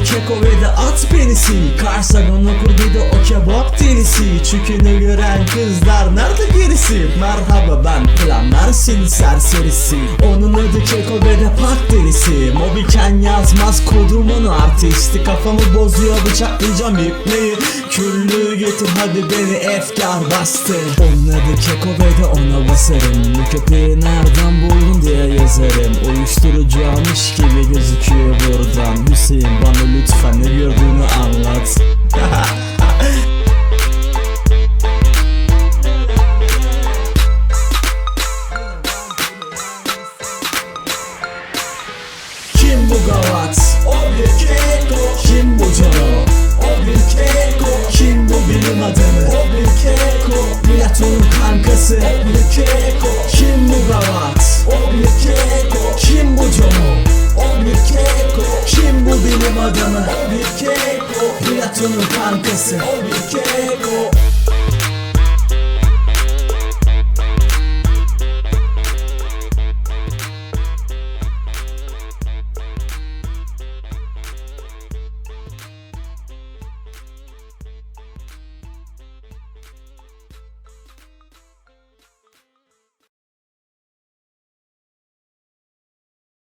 keko ve de at penisi Karsagon'u kurduydu o kebap delisi. Çükünü gören kızlar nerede gerisi? Merhaba ben planlar sil serserisi. Onun adı keko ve de pat derisi Mobiken yazmaz kodumun artisti Kafamı bozuyor bıçaklayacağım ipneyi. Küllüğü getir hadi beni efkar bastı. Onun adı keko ve de ona basarım. Bu köpeği nereden buldun diye yazarım. Uyuşturucu almış gibi gözüküyor buradan Kim bu gavat? O bir keko Kim bu cano? O bir keko Kim bu bilim adamı? O bir keko Platon'un kankası O bir keko Kim bu gavat? O bir keko Kim bu cano? O bir keko Kim bu bilim adamı? O bir keko Platon'un kankası O bir keko